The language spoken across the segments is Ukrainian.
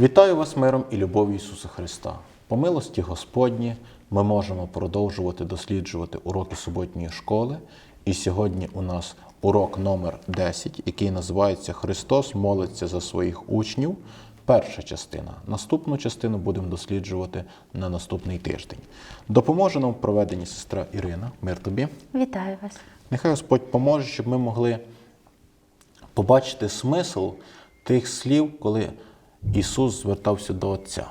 Вітаю вас миром і любов'ю Ісуса Христа. По милості Господні ми можемо продовжувати досліджувати уроки суботньої школи. І сьогодні у нас урок номер 10, який називається Христос молиться за своїх учнів. Перша частина. Наступну частину будемо досліджувати на наступний тиждень. Допоможе нам в проведенні сестра Ірина. Мир тобі. Вітаю вас. Нехай Господь поможе, щоб ми могли побачити смисл тих слів, коли Ісус звертався до Отця.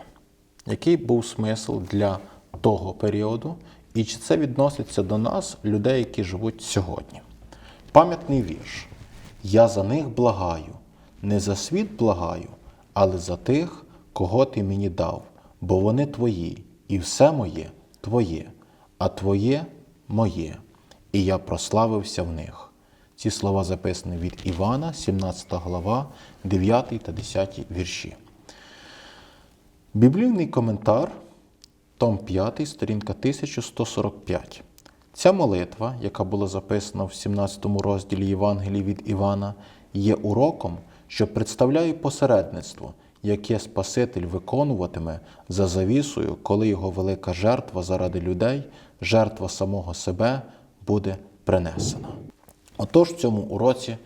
Який був смисл для того періоду, і чи це відноситься до нас, людей, які живуть сьогодні? Пам'ятний вірш. Я за них благаю, не за світ благаю, але за тих, кого ти мені дав, бо вони твої, і все моє твоє, а твоє моє, і я прославився в них. Ці слова записані від Івана, 17 глава, 9 та 10 вірші. Біблійний коментар, том 5, сторінка 1145. Ця молитва, яка була записана в 17 розділі Євангелії від Івана, є уроком, що представляє посередництво, яке Спаситель виконуватиме за завісою, коли його велика жертва заради людей, жертва самого себе буде принесена. Отож, в цьому уроці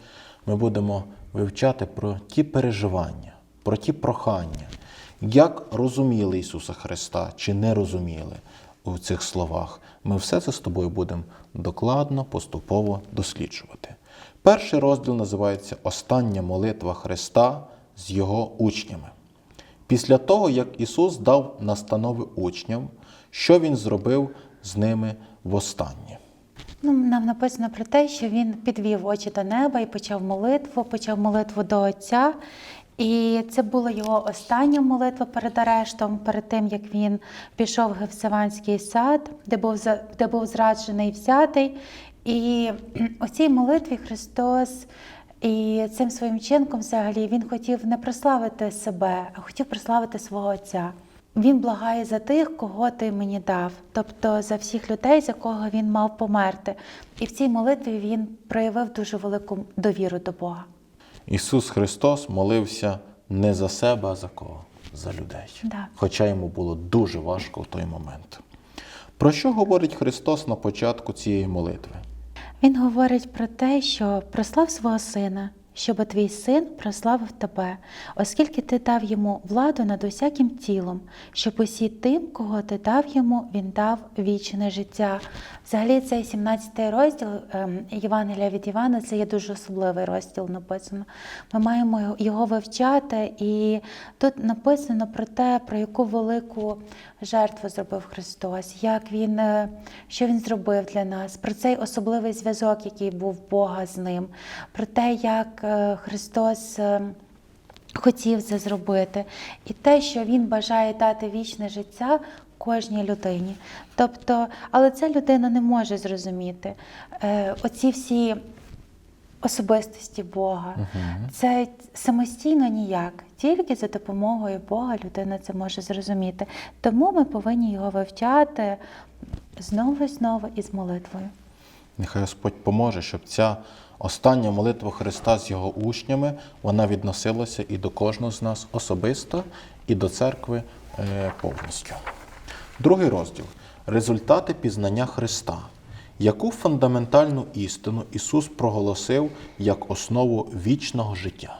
ми будемо вивчати про ті переживання, про ті прохання, як розуміли Ісуса Христа чи не розуміли у цих словах. Ми все це з тобою будемо докладно, поступово досліджувати. Перший розділ називається Остання молитва Христа з Його учнями. Після того, як Ісус дав настанови учням, що Він зробив з ними востаннє. Ну, нам написано про те, що він підвів очі до неба і почав молитву, почав молитву до Отця. І це була його остання молитва перед арештом, перед тим як він пішов в Гефсиманський сад, де був де був зраджений і взятий. І у цій молитві Христос і цим своїм чинком взагалі він хотів не прославити себе, а хотів прославити свого Отця. Він благає за тих, кого ти мені дав, тобто за всіх людей, за кого він мав померти. І в цій молитві він проявив дуже велику довіру до Бога. Ісус Христос молився не за себе, а за кого? За людей. Да. Хоча йому було дуже важко в той момент. Про що говорить Христос на початку цієї молитви? Він говорить про те, що прослав свого сина, щоб твій син прославив тебе, оскільки ти дав йому владу над усяким тілом, щоб усі тим, кого ти дав йому, він дав вічне життя. Взагалі, цей 17 розділ ем, Євангелія від Івана це є дуже особливий розділ написано. Ми маємо його- вивчати, і тут написано про те, про яку велику жертву зробив Христос, як він, е, що він зробив для нас, про цей особливий зв'язок, який був Бога з ним, про те, як Христос. е, Хотів це зробити, і те, що він бажає дати вічне життя кожній людині. Тобто, але ця людина не може зрозуміти е, оці всі особистості Бога. Це самостійно ніяк. Тільки за допомогою Бога людина це може зрозуміти. Тому ми повинні його вивчати знову і знову із молитвою. Нехай Господь поможе, щоб ця остання молитва Христа з його учнями вона відносилася і до кожного з нас особисто, і до церкви е, повністю. Другий розділ результати пізнання Христа. Яку фундаментальну істину Ісус проголосив як основу вічного життя?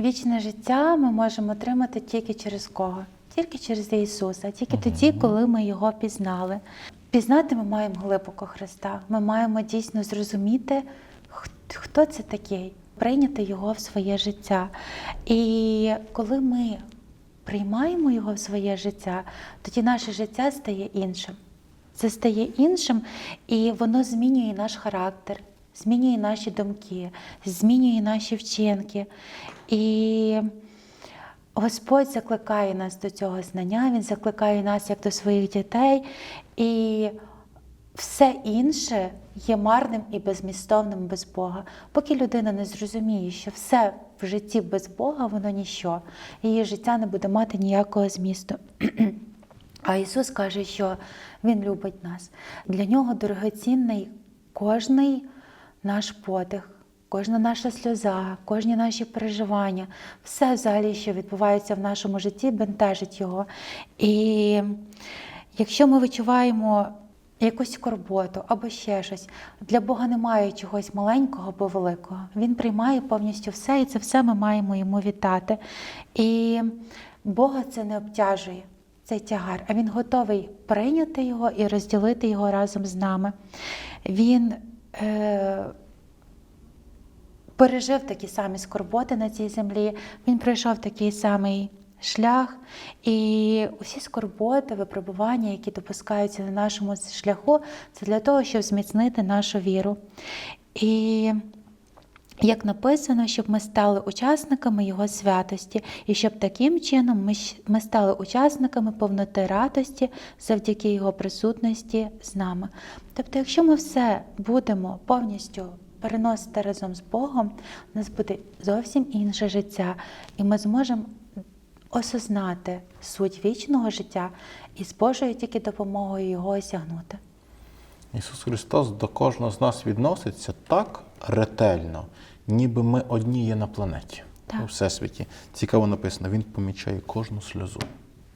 Вічне життя ми можемо отримати тільки через кого? Тільки через Ісуса, тільки тоді, коли ми його пізнали. Пізнати ми маємо глибоко Христа. Ми маємо дійсно зрозуміти, хто це такий, прийняти його в своє життя. І коли ми приймаємо його в своє життя, тоді наше життя стає іншим. Це стає іншим, і воно змінює наш характер, змінює наші думки, змінює наші вчинки. І Господь закликає нас до цього знання, Він закликає нас як до своїх дітей, і все інше є марним і безмістовним без Бога. Поки людина не зрозуміє, що все в житті без Бога, воно ніщо, її життя не буде мати ніякого змісту. А Ісус каже, що Він любить нас. Для нього дорогоцінний кожний наш подих, кожна наша сльоза, кожні наші переживання, все взагалі, що відбувається в нашому житті, бентежить його. І якщо ми відчуваємо якусь скорботу або ще щось, для Бога немає чогось маленького або великого. Він приймає повністю все, і це все ми маємо йому вітати. І Бога це не обтяжує. Цей тягар, а він готовий прийняти його і розділити його разом з нами. Він е, пережив такі самі скорботи на цій землі, він пройшов такий самий шлях, і усі скорботи, випробування, які допускаються на нашому шляху, це для того, щоб зміцнити нашу віру. І як написано, щоб ми стали учасниками Його святості, і щоб таким чином ми, ми стали учасниками повноти радості завдяки Його присутності з нами. Тобто, якщо ми все будемо повністю переносити разом з Богом, у нас буде зовсім інше життя, і ми зможемо осознати суть вічного життя і з Божою тільки допомогою його осягнути. Ісус Христос до кожного з нас відноситься так ретельно, ніби ми одні є на планеті Так. у Всесвіті. Цікаво написано, Він помічає кожну сльозу.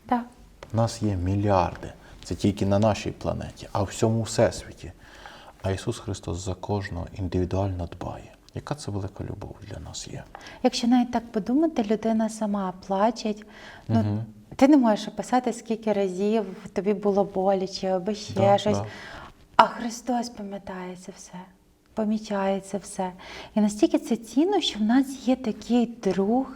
Так. Нас є мільярди. Це тільки на нашій планеті, а в всьому всесвіті. А Ісус Христос за кожного індивідуально дбає. Яка це велика любов для нас є? Якщо навіть так подумати, людина сама плаче. Ну, Ти не можеш описати, скільки разів тобі було боляче або ще Да, щось. да. А Христос пам'ятає це все, помічає це все. І настільки це цінно, що в нас є такий друг,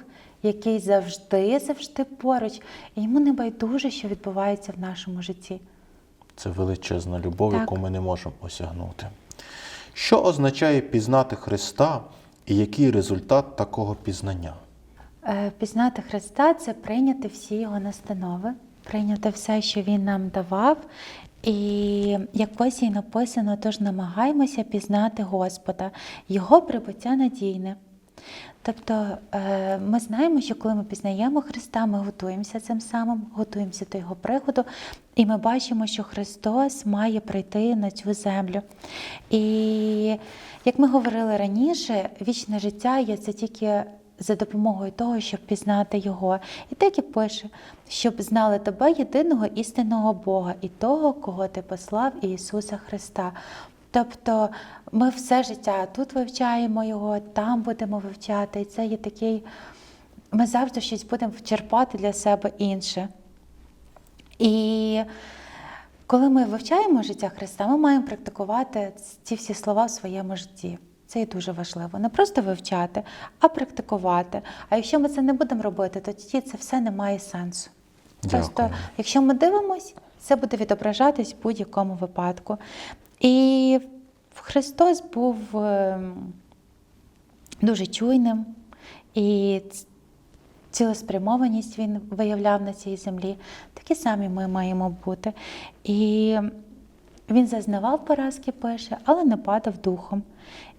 який завжди, завжди поруч, і йому не байдуже, що відбувається в нашому житті. Це величезна любов, Так. яку ми не можемо осягнути. Що означає пізнати Христа і який результат такого пізнання? Е, Пізнати Христа це прийняти всі його настанови, прийняти все, що Він нам давав. І як і написано, тож намагаємося пізнати Господа, Його прибуття надійне. Тобто е, ми знаємо, що коли ми пізнаємо Христа, ми готуємося цим самим, готуємося до Його приходу, і ми бачимо, що Христос має прийти на цю землю. І як ми говорили раніше, вічне життя є це тільки за допомогою того, щоб пізнати Його. І так і пише, щоб знали тебе, єдиного істинного Бога, і того, кого ти послав, Ісуса Христа. Тобто ми все життя тут вивчаємо його, там будемо вивчати. І це є такий, ми завжди щось будемо черпати для себе інше. І коли ми вивчаємо життя Христа, ми маємо практикувати ці всі слова в своєму житті. Це і дуже важливо. Не просто вивчати, а практикувати. А якщо ми це не будемо робити, то тоді це все не має сенсу. Просто якщо ми дивимось, це буде відображатись в будь-якому випадку. І Христос був ем, дуже чуйним, і цілеспрямованість він виявляв на цій землі. Такі самі ми маємо бути. І він зазнавав поразки, пише, але не падав духом.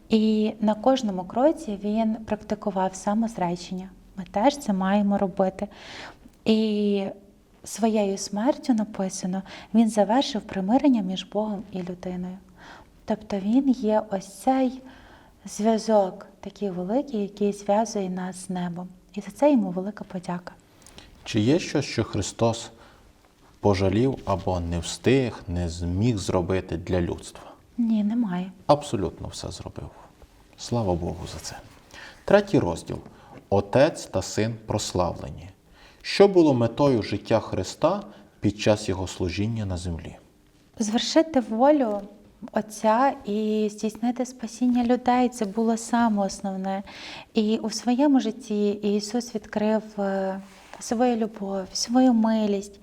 І на кожному кроці він практикував самозречення. Ми теж це маємо робити. І своєю смертю написано, він завершив примирення між Богом і людиною. Тобто він є ось цей зв'язок, такий великий, який зв'язує нас з небом. І за це йому велика подяка. Чи є щось, що Христос пожалів або не встиг, не зміг зробити для людства? Ні, немає. Абсолютно все зробив. Слава Богу за це. Третій розділ Отець та син прославлені. Що було метою життя Христа під час його служіння на землі? Звершити волю Отця і здійснити спасіння людей це було саме основне. І у своєму житті Ісус відкрив е, свою любов, свою милість.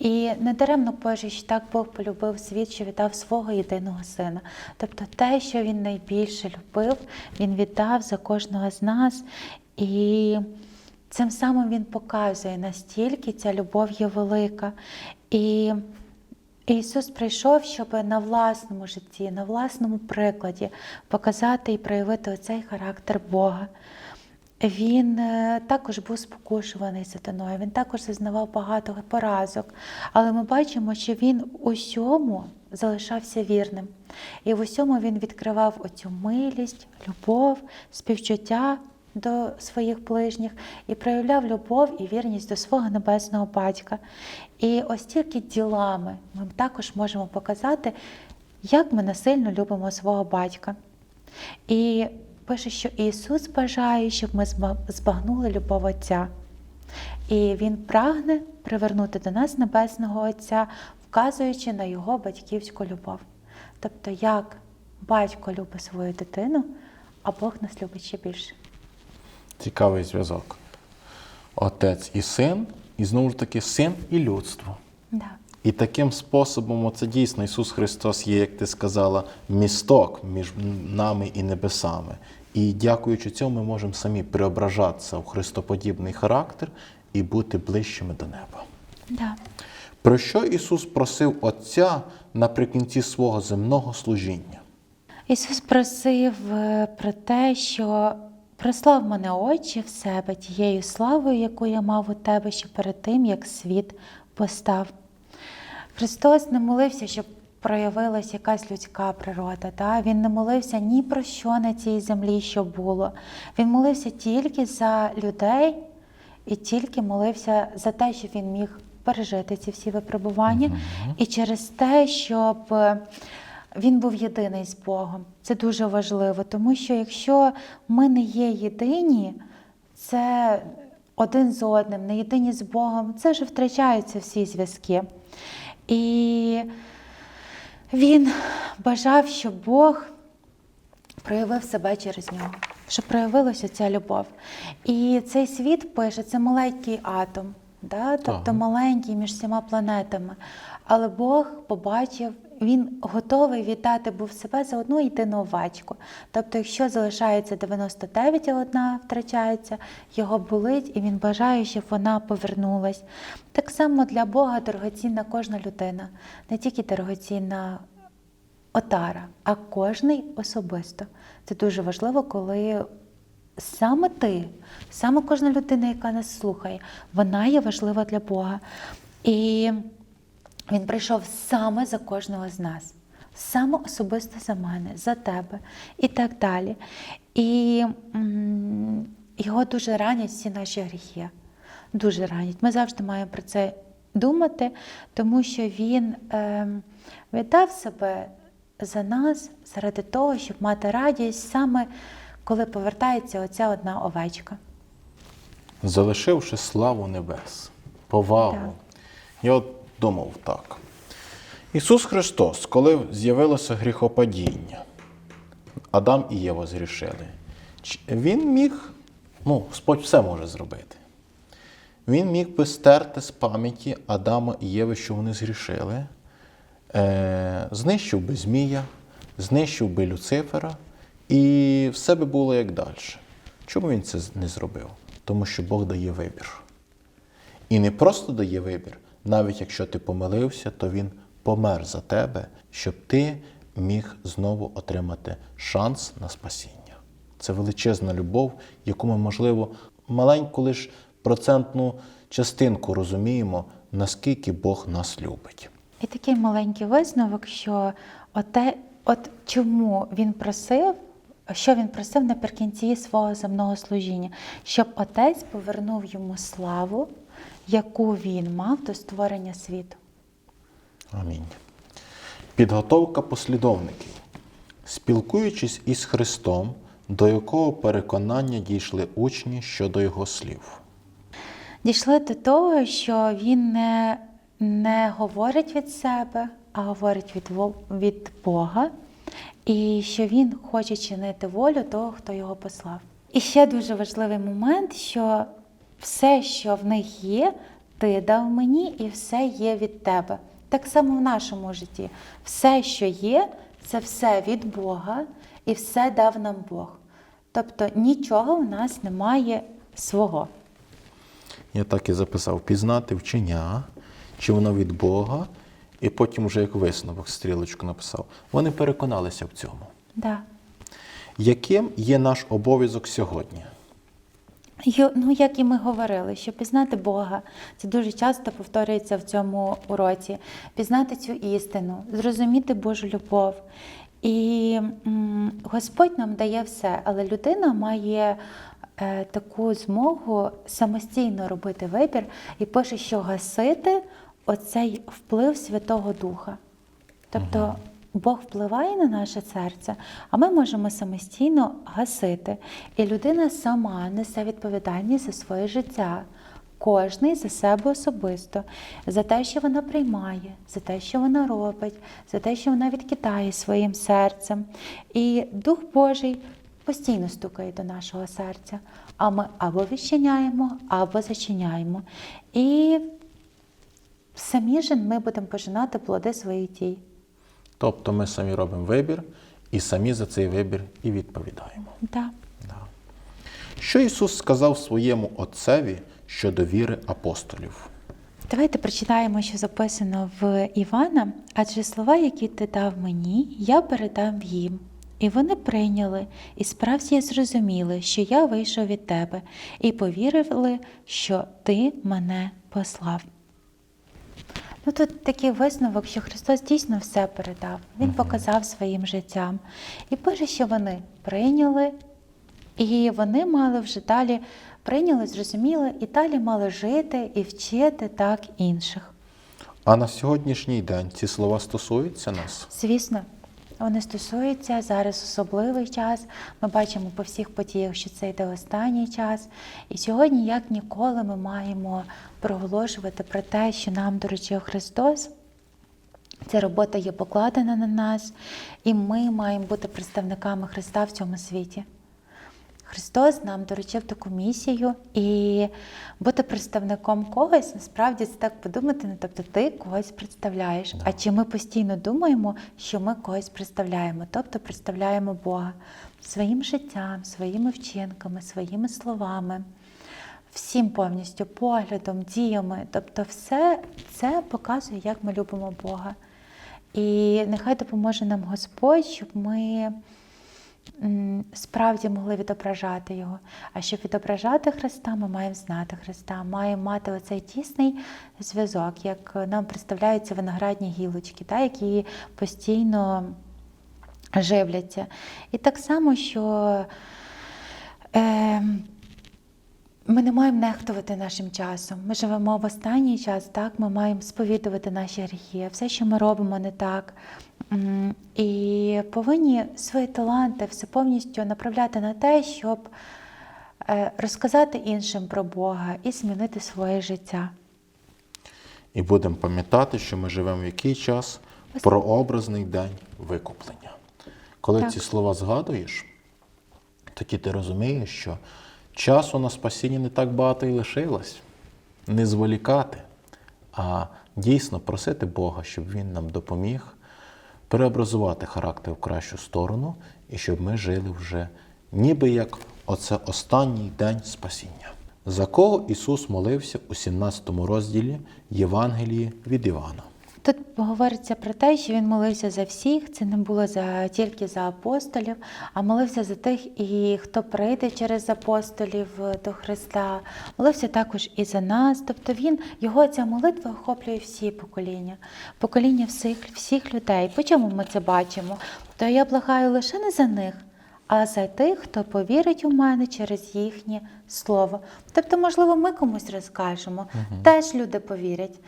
І недаремно пише, що так Бог полюбив світ, що віддав свого єдиного сина. Тобто те, що він найбільше любив, він віддав за кожного з нас. І цим самим він показує, настільки ця любов є велика. І Ісус прийшов, щоб на власному житті, на власному прикладі показати і проявити оцей характер Бога. Він е, також був спокушуваний сатаною, він також зазнавав багато поразок. Але ми бачимо, що він усьому залишався вірним. І в усьому він відкривав оцю милість, любов, співчуття до своїх ближніх і проявляв любов і вірність до свого небесного батька. І ось тільки ділами ми також можемо показати, як ми насильно любимо свого батька. І пише, що Ісус бажає, щоб ми збагнули любов Отця. І Він прагне привернути до нас Небесного Отця, вказуючи на Його батьківську любов. Тобто, як батько любить свою дитину, а Бог нас любить ще більше. Цікавий зв'язок. Отець і син, і знову ж таки син і людство. Да. І таким способом, це дійсно Ісус Христос є, як ти сказала, місток між нами і небесами. І дякуючи цьому, ми можемо самі преображатися в христоподібний характер і бути ближчими до неба. Да. Про що Ісус просив Отця наприкінці свого земного служіння? Ісус просив е, про те, що прослав мене очі в себе тією славою, яку я мав у тебе ще перед тим, як світ постав. Христос не молився, щоб проявилась якась людська природа. Та? Він не молився ні про що на цій землі, що було. Він молився тільки за людей і тільки молився за те, щоб він міг пережити ці всі випробування, і через те, щоб він був єдиний з Богом. Це дуже важливо, тому що якщо ми не є єдині, це один з одним, не єдині з Богом, це вже втрачаються всі зв'язки. І він бажав, щоб Бог проявив себе через нього, щоб проявилася ця любов. І цей світ пише, це маленький атом, да? тобто Так. маленький між всіма планетами. Але Бог побачив, він готовий віддати був себе за одну єдину овечку. Тобто, якщо залишається 99, а одна втрачається, його болить, і він бажає, щоб вона повернулась. Так само для Бога дорогоцінна кожна людина, не тільки дорогоцінна отара, а кожний особисто. Це дуже важливо, коли саме ти, саме кожна людина, яка нас слухає, вона є важлива для Бога. І він прийшов саме за кожного з нас, саме особисто за мене, за тебе і так далі. І м, його дуже ранять всі наші гріхи. Дуже ранять. Ми завжди маємо про це думати, тому що він ем, віддав себе за нас заради того, щоб мати радість саме коли повертається оця одна овечка. залишивши славу небес, повагу. Так. Я от думав так. Ісус Христос, коли з'явилося гріхопадіння, Адам і Єва згрішили, Він міг, ну, Господь все може зробити. Він міг би стерти з пам'яті Адама і Єви, що вони згрішили, е, знищив би Змія, знищив би Люцифера, і все би було як далі. Чому він це не зробив? Тому що Бог дає вибір. І не просто дає вибір, навіть якщо ти помилився, то він помер за тебе, щоб ти міг знову отримати шанс на спасіння. Це величезна любов, яку ми, можливо, маленьку лише процентну частинку розуміємо, наскільки Бог нас любить. І такий маленький висновок, що оте, от чому він просив, що він просив наприкінці свого земного служіння, щоб отець повернув йому славу, яку він мав до створення світу. Амінь. Підготовка послідовників. Спілкуючись із Христом, до якого переконання дійшли учні щодо його слів. Дійшли до того, що він не, не говорить від себе, а говорить від, від Бога, і що він хоче чинити волю того, хто його послав. І ще дуже важливий момент, що все, що в них є, ти дав мені, і все є від тебе. Так само в нашому житті. Все, що є, це все від Бога, і все дав нам Бог. Тобто нічого в нас немає свого. Я так і записав: пізнати вчення, чи воно від Бога, і потім вже як висновок стрілочку написав. Вони переконалися в цьому. Да. Яким є наш обов'язок сьогодні? Ю- Ну, як і ми говорили, що пізнати Бога, це дуже часто повторюється в цьому уроці. Пізнати цю істину, зрозуміти Божу любов. І м, Господь нам дає все, але людина має е, таку змогу самостійно робити вибір і пише, що гасити оцей вплив Святого Духа. Тобто Бог впливає на наше серце, а ми можемо самостійно гасити. І людина сама несе відповідальність за своє життя. Кожний за себе особисто, за те, що вона приймає, за те, що вона робить, за те, що вона відкидає своїм серцем. І Дух Божий постійно стукає до нашого серця, а ми або відчиняємо, або зачиняємо. І самі ж ми будемо пожинати плоди своїх дій. Тобто ми самі робимо вибір і самі за цей вибір і відповідаємо. Да. Да. Що Ісус сказав своєму Отцеві щодо віри апостолів? Давайте прочитаємо, що записано в Івана, адже слова, які ти дав мені, я передам їм. І вони прийняли, і справді зрозуміли, що я вийшов від тебе, і повірили, що ти мене послав. Ну тут такий висновок, що Христос дійсно все передав. Він показав своїм життям. І пише, що вони прийняли, і вони мали вже далі прийняли, зрозуміли, і далі мали жити і вчити так інших. А на сьогоднішній день ці слова стосуються нас? Звісно, вони стосуються зараз особливий час. Ми бачимо по всіх подіях, що це йде останній час. І сьогодні, як ніколи, ми маємо проголошувати про те, що нам доручив Христос. Ця робота є покладена на нас, і ми маємо бути представниками Христа в цьому світі. Христос нам доручив таку місію і бути представником когось, насправді це так подумати, ну тобто ти когось представляєш. А чи ми постійно думаємо, що ми когось представляємо, тобто представляємо Бога своїм життям, своїми вчинками, своїми словами, всім повністю поглядом, діями. Тобто, все це показує, як ми любимо Бога. І нехай допоможе нам Господь, щоб ми справді могли відображати його. А щоб відображати Христа, ми маємо знати Христа, маємо мати оцей тісний зв'язок, як нам представляються виноградні гілочки, та, які постійно живляться. І так само, що е, ми не маємо нехтувати нашим часом. Ми живемо в останній час, так ми маємо сповідувати наші гріхи, все, що ми робимо не так. І повинні свої таланти все повністю направляти на те, щоб е, розказати іншим про Бога і змінити своє життя. І будемо пам'ятати, що ми живемо в який час прообразний день викуплення. Коли Так. ці слова згадуєш, тоді ти розумієш, що часу на спасіння не так багато і лишилось. Не зволікати, а дійсно просити Бога, щоб Він нам допоміг переобразувати характер в кращу сторону, і щоб ми жили вже ніби як оце останній день спасіння. За кого Ісус молився у 17 розділі Євангелії від Івана. Тут говориться про те, що він молився за всіх. Це не було за тільки за апостолів, а молився за тих, і хто прийде через апостолів е, до Христа. Молився також і за нас. Тобто він його ця молитва охоплює всі покоління, покоління всіх, всіх людей. По чому ми це бачимо? То я благаю лише не за них. А за тих, хто повірить у мене через їхнє слово. Тобто, можливо, ми комусь розкажемо, теж люди повірять.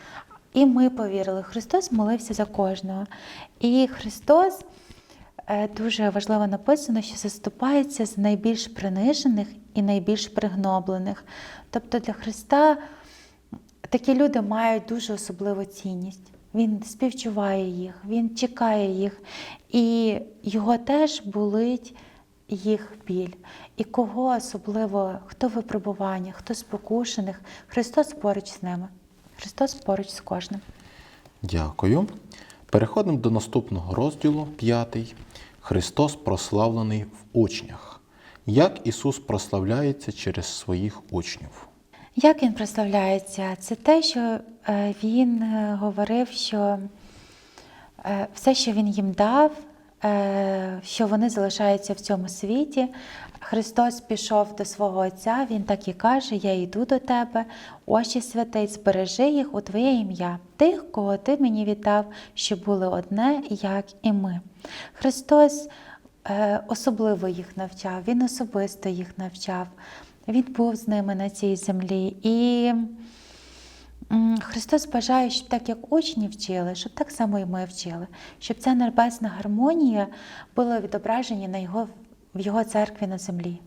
І ми повірили. Христос молився за кожного. І Христос е, дуже важливо написано, що заступається з найбільш принижених і найбільш пригноблених. Тобто для Христа такі люди мають дуже особливу цінність. Він співчуває їх, він чекає їх, і його теж болить їх біль. І кого особливо, хто в випробуваннях, хто спокушених, Христос поруч з ними. Христос поруч з кожним. Дякую. Переходимо до наступного розділу, п'ятий. Христос прославлений в учнях. Як Ісус прославляється через своїх учнів? Як він прославляється? Це те, що е, він е, говорив, що е, все, що він їм дав, що вони залишаються в цьому світі. Христос пішов до свого Отця, Він так і каже: Я йду до тебе, очі святий, збережи їх у Твоє ім'я, тих, кого ти мені віддав, щоб були одне, як і ми. Христос е, особливо їх навчав, Він особисто їх навчав. Він був з ними на цій землі. І Христос бажає, щоб так як учні вчили, щоб так само і ми вчили, щоб ця небесна гармонія була відображена на його, в Його церкві на землі.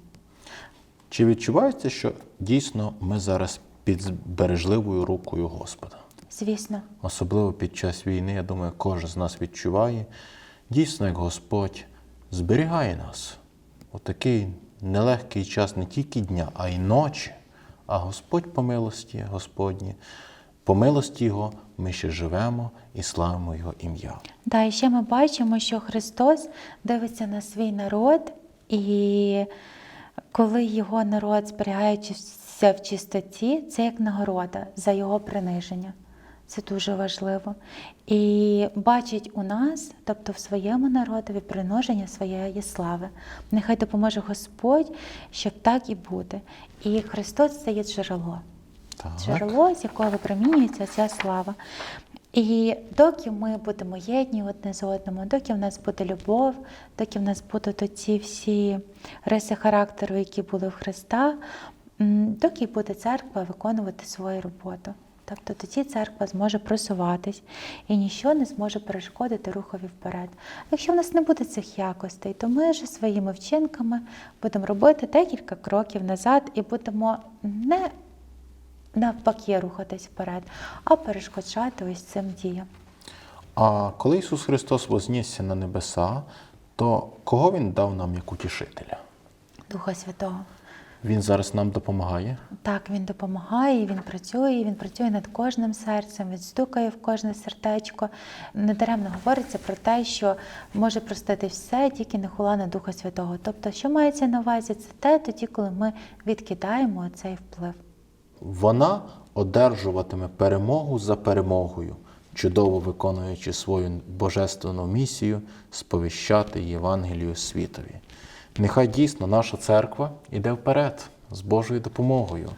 Чи відчувається, що дійсно ми зараз під збережливою рукою Господа? Звісно, Особливо під час війни, я думаю, кожен з нас відчуває, дійсно, як Господь зберігає нас у такий нелегкий час не тільки дня, а й ночі. А Господь по милості Господні, по милості Його ми ще живемо і славимо Його ім'я. Да, і ще ми бачимо, що Христос дивиться на свій народ, і коли його народ зберігається в чистоті, це як нагорода за його приниження. Це дуже важливо. І бачить у нас, тобто в своєму народові, приношення своєї слави. Нехай допоможе Господь, щоб так і бути. І Христос це є джерело. Джерело, з якого випромінюється ця слава. І доки ми будемо єдні одне з одним, доки в нас буде любов, доки в нас будуть оці всі риси характеру, які були в Христа, доки буде церква виконувати свою роботу. Тобто тоді церква зможе просуватись і ніщо не зможе перешкодити рухові вперед. Якщо в нас не буде цих якостей, то ми ж своїми вчинками будемо робити декілька кроків назад і будемо не навпаки рухатись вперед, а перешкоджати ось цим діям. А коли Ісус Христос вознісся на небеса, то кого Він дав нам як утішителя? Духа Святого. Він зараз нам допомагає. Так, він допомагає, він працює, він працює над кожним серцем, він стукає в кожне сердечко. Недаремно говориться про те, що може простити все, тільки не хула Духа Святого. Тобто, що мається на увазі, це те тоді, коли ми відкидаємо цей вплив. Вона одержуватиме перемогу за перемогою, чудово виконуючи свою божественну місію сповіщати Євангелію світові. Нехай дійсно наша церква йде вперед з Божою допомогою.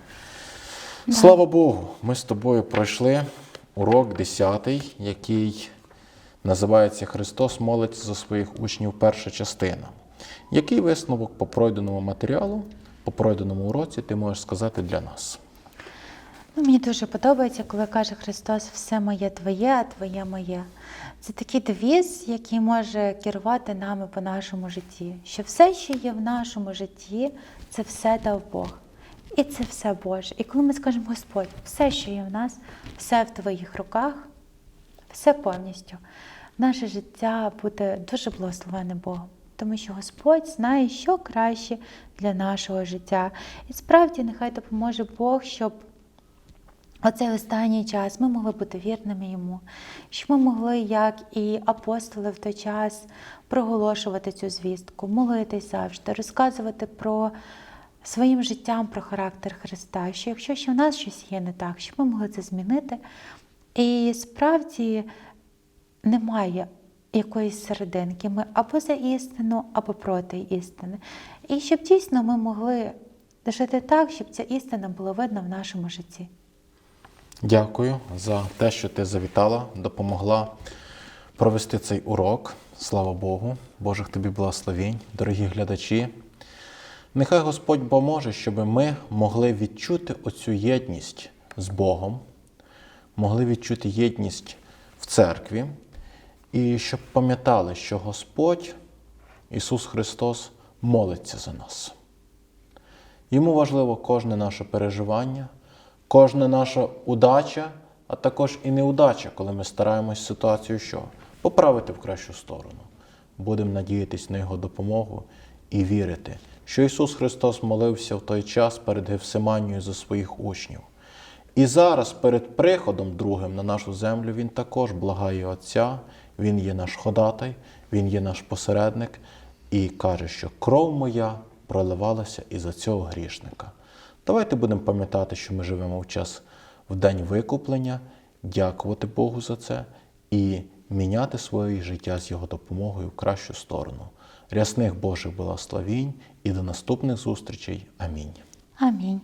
Слава Богу! Ми з тобою пройшли урок 10, який називається Христос молиться за своїх учнів перша частина. Який висновок по пройденому матеріалу, по пройденому уроці ти можеш сказати для нас? Ну, мені дуже подобається, коли каже Христос, все моє твоє, а твоє моє. Це такий девіз, який може керувати нами по нашому житті. Що все, що є в нашому житті, це все дав Бог. І це все Боже. І коли ми скажемо, Господь, все, що є в нас, все в твоїх руках, все повністю, наше життя буде дуже благословене Богом. Тому що Господь знає, що краще для нашого життя. І справді нехай допоможе Бог, щоб Оцей останній час ми могли бути вірними йому, щоб ми могли, як і апостоли в той час, проголошувати цю звістку, молитись завжди, розказувати про своїм життям про характер Христа, що якщо ще в нас щось є не так, щоб ми могли це змінити. І справді немає якоїсь серединки. Ми або за істину, або проти істини. І щоб дійсно ми могли жити так, щоб ця істина була видна в нашому житті. Дякую за те, що ти завітала, допомогла провести цей урок. Слава Богу, Божих тобі благословінь, дорогі глядачі. Нехай Господь поможе, щоб ми могли відчути оцю єдність з Богом, могли відчути єдність в церкві, і щоб пам'ятали, що Господь, Ісус Христос, молиться за нас. Йому важливо кожне наше переживання, кожна наша удача, а також і неудача, коли ми стараємось ситуацію що? Поправити в кращу сторону. Будемо надіятись на Його допомогу і вірити, що Ісус Христос молився в той час перед Гевсиманією за своїх учнів. І зараз, перед приходом другим на нашу землю, Він також благає Отця, Він є наш ходатай, Він є наш посередник і каже, що кров моя проливалася і за цього грішника. Давайте будемо пам'ятати, що ми живемо в час в день викуплення, дякувати Богу за це і міняти своє життя з його допомогою в кращу сторону. Рясних Божих благословінь і до наступних зустрічей. Амінь. Амінь.